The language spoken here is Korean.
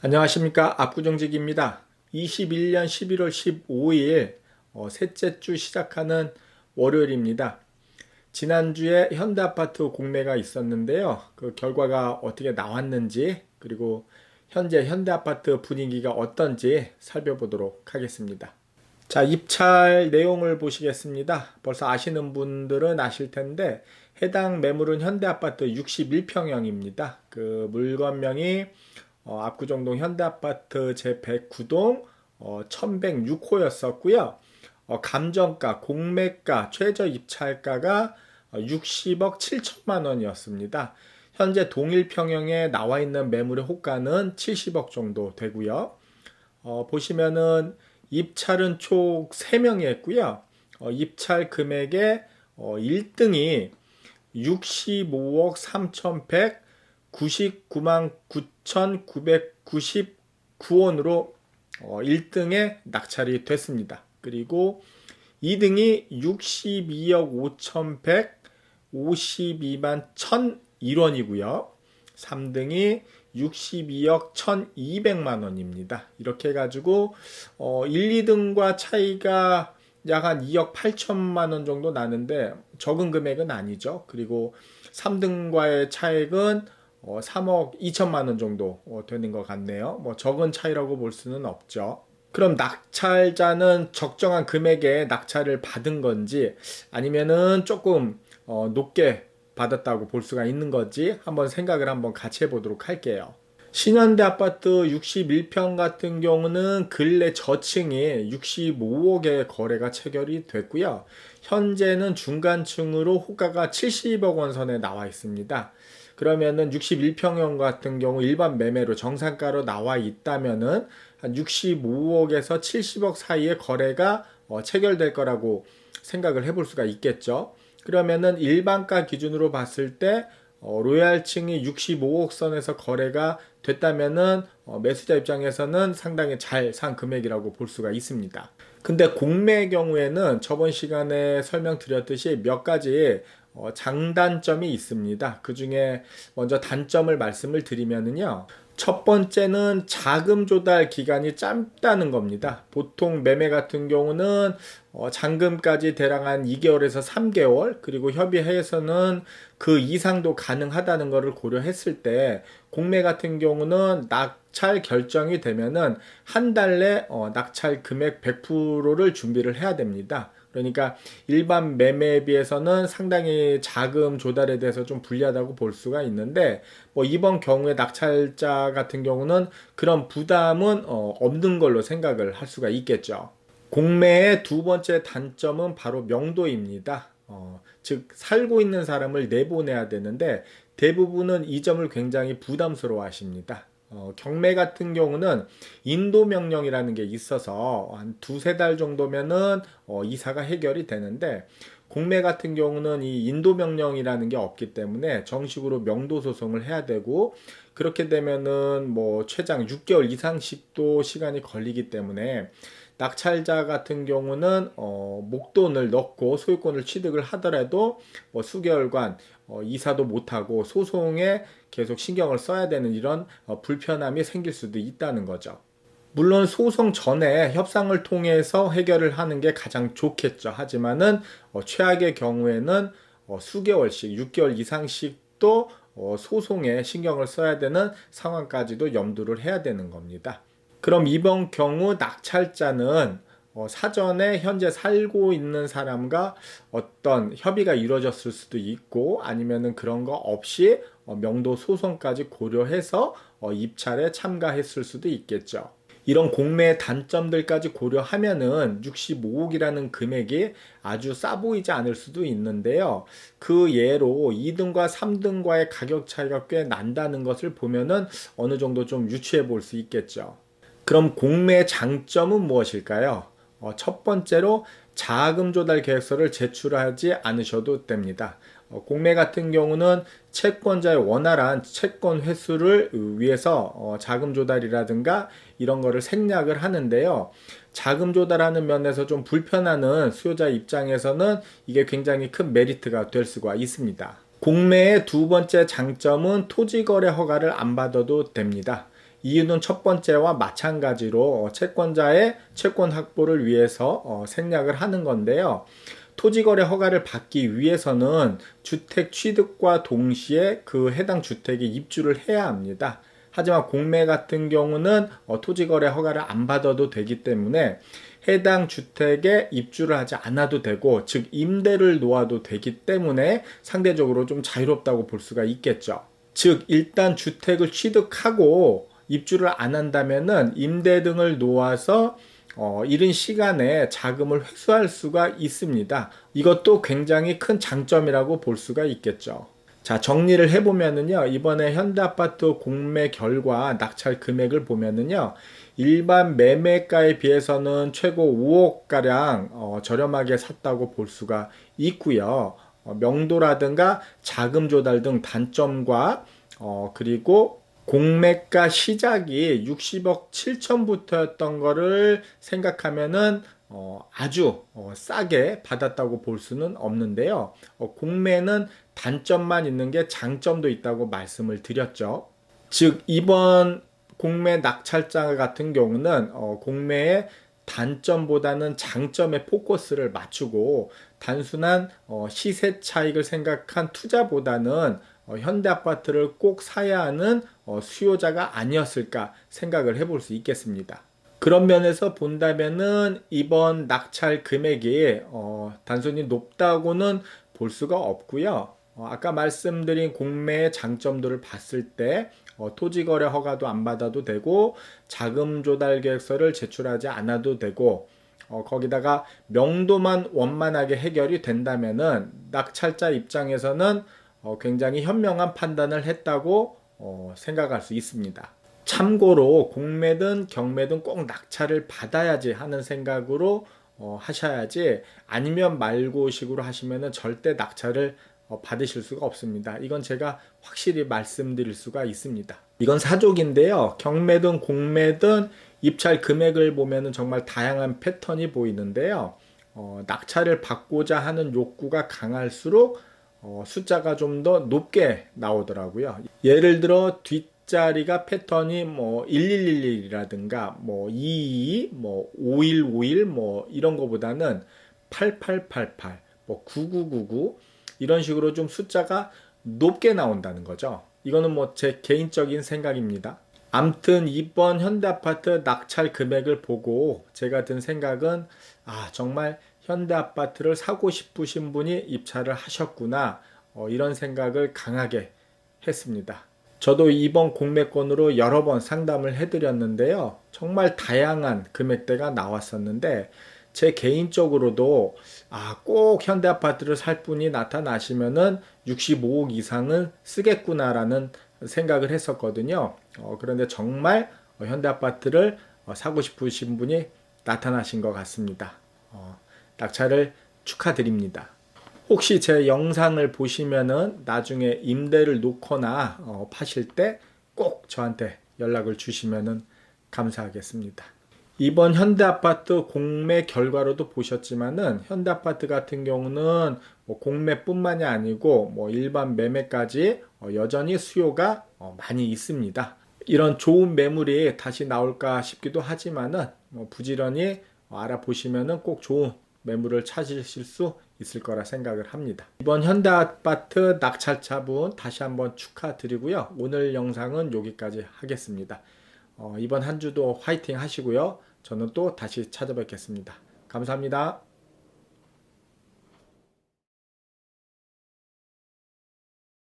안녕하십니까 압구정직입니다. 21년 11월 15일 어, 셋째 주 시작하는 월요일입니다. 지난주에 현대아파트 공매가 있었는데요. 그 결과가 어떻게 나왔는지 그리고 현재 현대아파트 분위기가 어떤지 살펴보도록 하겠습니다. 자, 입찰 내용을 보시겠습니다. 벌써 아시는 분들은 아실 텐데 해당 매물은 현대아파트 61평형입니다. 그 물건명이 어, 압구정동 현대아파트 제109동 어, 1106호였었고요. 어, 감정가, 공매가, 최저 입찰가가 60억 7천만 원이었습니다. 현재 동일 평형에 나와 있는 매물의 호가는 70억 정도 되고요. 어, 보시면은 입찰은 총 3명이 했고요. 어, 입찰 금액의 어, 1등이 65억 3,100 99만 9,999원으로 어, 1등에 낙찰이 됐습니다. 그리고 2등이 62억 5,152만 1,001원이고요. 3등이 62억 1,200만 원입니다. 이렇게 해가지고 어, 1, 2등과 차이가 약 한 2억 8천만 원 정도 나는데 적은 금액은 아니죠. 그리고 3등과의 차액은 어, 3억 2천만 원 정도 어, 되는 것 같네요. 뭐 적은 차이라고 볼 수는 없죠. 그럼 낙찰자는 적정한 금액에 낙찰을 받은 건지 아니면은 조금 어, 높게 받았다고 볼 수가 있는 건지 한번 생각을 한번 같이 해보도록 할게요. 신현대 아파트 61평 같은 경우는 근래 저층이 65억의 거래가 체결이 됐고요. 현재는 중간층으로 호가가 70억 원 선에 나와 있습니다. 그러면은 61평형 같은 경우 일반 매매로 정상가로 나와 있다면은 한 65억에서 70억 사이의 거래가 어, 체결될 거라고 생각을 해볼 수가 있겠죠. 그러면은 일반가 기준으로 봤을 때 어, 로얄층이 65억 선에서 거래가 됐다면은 어, 매수자 입장에서는 상당히 잘 산 금액이라고 볼 수가 있습니다. 근데 공매의 경우에는 저번 시간에 설명드렸듯이 몇 가지 어, 장단점이 있습니다. 그 중에 먼저 단점을 말씀을 드리면은요. 첫 번째는 자금 조달 기간이 짧다는 겁니다. 보통 매매 같은 경우는 어, 잔금까지 대략 한 2개월에서 3개월 그리고 협의해서는 그 이상도 가능하다는 것을 고려했을 때 공매 같은 경우는 낙찰 결정이 되면은 한 달내 어, 낙찰 금액 100%를 준비를 해야 됩니다. 그러니까 일반 매매에 비해서는 상당히 자금 조달에 대해서 좀 불리하다고 볼 수가 있는데 뭐 이번 경우에 낙찰자 같은 경우는 그런 부담은 어, 없는 걸로 생각을 할 수가 있겠죠. 공매의 두 번째 단점은 바로 명도입니다. 어, 즉 살고 있는 사람을 내보내야 되는데 대부분은 이 점을 굉장히 부담스러워 하십니다. 어, 경매 같은 경우는 인도 명령이라는 게 있어서 한 두세 달 정도면은 어, 이사가 해결이 되는데 공매 같은 경우는 이 인도 명령이라는 게 없기 때문에 정식으로 명도 소송을 해야 되고 그렇게 되면은 뭐 최장 6개월 이상씩도 시간이 걸리기 때문에 낙찰자 같은 경우는 어, 목돈을 넣고 소유권을 취득을 하더라도 뭐 수개월간 어, 이사도 못하고 소송에 계속 신경을 써야 되는 이런 어, 불편함이 생길 수도 있다는 거죠. 물론 소송 전에 협상을 통해서 해결을 하는 게 가장 좋겠죠. 하지만은 어, 최악의 경우에는 어, 수개월씩, 6개월 이상씩도 어, 소송에 신경을 써야 되는 상황까지도 염두를 해야 되는 겁니다. 그럼 이번 경우 낙찰자는 어, 사전에 현재 살고 있는 사람과 어떤 협의가 이루어졌을 수도 있고 아니면은 그런 거 없이 어, 명도 소송까지 고려해서 어, 입찰에 참가했을 수도 있겠죠. 이런 공매의 단점들까지 고려하면은 65억이라는 금액이 아주 싸 보이지 않을 수도 있는데요. 그 예로 2등과 3등과의 가격 차이가 꽤 난다는 것을 보면은 어느 정도 좀 유추해 볼 수 있겠죠. 그럼 공매의 장점은 무엇일까요? 어, 첫 번째로 자금 조달 계획서를 제출하지 않으셔도 됩니다. 어, 공매 같은 경우는 채권자의 원활한 채권 회수를 위해서 어, 자금 조달이라든가 이런 거를 생략을 하는데요. 자금 조달하는 면에서 좀 불편하는 수요자 입장에서는 이게 굉장히 큰 메리트가 될 수가 있습니다. 공매의 두 번째 장점은 토지 거래 허가를 안 받아도 됩니다. 이유는 첫 번째와 마찬가지로 어, 채권자의 채권 확보를 위해서 어, 생략을 하는 건데요. 토지거래 허가를 받기 위해서는 주택 취득과 동시에 그 해당 주택에 입주를 해야 합니다. 하지만 공매 같은 경우는 어, 토지거래 허가를 안 받아도 되기 때문에 해당 주택에 입주를 하지 않아도 되고 즉 임대를 놓아도 되기 때문에 상대적으로 좀 자유롭다고 볼 수가 있겠죠. 즉 일단 주택을 취득하고 입주를 안 한다면은 임대 등을 놓아서 어, 이른 시간에 자금을 회수할 수가 있습니다. 이것도 굉장히 큰 장점이라고 볼 수가 있겠죠. 자, 정리를 해보면은요, 이번에 현대 아파트 공매 결과 낙찰 금액을 보면은요, 일반 매매가에 비해서는 최고 5억가량 어, 저렴하게 샀다고 볼 수가 있고요. 어, 명도라든가 자금 조달 등 단점과 어, 그리고 공매가 시작이 60억 7천부터였던 거를 생각하면은 어, 아주 어, 싸게 받았다고 볼 수는 없는데요. 어, 공매는 단점만 있는 게 장점도 있다고 말씀을 드렸죠. 즉 이번 공매 낙찰자 같은 경우는 어, 공매의 단점보다는 장점에 포커스를 맞추고 단순한 어, 시세 차익을 생각한 투자보다는 어, 현대 아파트를 꼭 사야 하는 어, 수요자가 아니었을까 생각을 해볼 수 있겠습니다. 그런 면에서 본다면은 이번 낙찰 금액이 어, 단순히 높다고는 볼 수가 없고요. 어, 아까 말씀드린 공매의 장점들을 봤을 때 어, 토지거래 허가도 안 받아도 되고 자금 조달 계획서를 제출하지 않아도 되고 어, 거기다가 명도만 원만하게 해결이 된다면은 낙찰자 입장에서는 어, 굉장히 현명한 판단을 했다고 어, 생각할 수 있습니다. 참고로 공매든 경매든 꼭 낙찰을 받아야지 하는 생각으로 어, 하셔야지 아니면 말고식으로 하시면은 절대 낙찰을 어, 받으실 수가 없습니다. 이건 제가 확실히 말씀드릴 수가 있습니다. 이건 사족인데요. 경매든 공매든 입찰 금액을 보면은 정말 다양한 패턴이 보이는데요. 어, 낙찰을 받고자 하는 욕구가 강할수록 어, 숫자가 좀 더 높게 나오더라고요. 예를 들어 뒷자리가 패턴이 뭐 1111이라든가 뭐 22, 뭐 5151, 뭐 이런 거보다는 8888, 뭐 9999 이런 식으로 좀 숫자가 높게 나온다는 거죠. 이거는 뭐 제 개인적인 생각입니다. 암튼 이번 현대 아파트 낙찰 금액을 보고 제가 든 생각은 아 정말 현대 아파트를 사고 싶으신 분이 입찰을 하셨구나 어, 이런 생각을 강하게 했습니다. 저도 이번 공매권으로 여러 번 상담을 해드렸는데요. 정말 다양한 금액대가 나왔었는데 제 개인적으로도 아, 꼭 현대 아파트를 살 분이 나타나시면은 65억 이상은 쓰겠구나라는 생각을 했었거든요. 어, 그런데 정말 어, 현대 아파트를 어, 사고 싶으신 분이 나타나신 것 같습니다. 어, 낙찰을 축하드립니다. 혹시 제 영상을 보시면은 나중에 임대를 놓거나 어, 파실 때 꼭 저한테 연락을 주시면은 감사하겠습니다. 이번 현대아파트 공매 결과로도 보셨지만은 현대아파트 같은 경우는 뭐 공매뿐만이 아니고 뭐 일반 매매까지 어, 여전히 수요가 어, 많이 있습니다. 이런 좋은 매물이 다시 나올까 싶기도 하지만은 뭐 부지런히 알아보시면은 꼭 좋은 매물을 찾으실 수 있을 거라 생각을 합니다. 이번 현대 아파트 낙찰차분 다시 한번 축하드리고요. 오늘 영상은 여기까지 하겠습니다. 어, 이번 한 주도 화이팅 하시고요. 저는 또 다시 찾아뵙겠습니다. 감사합니다.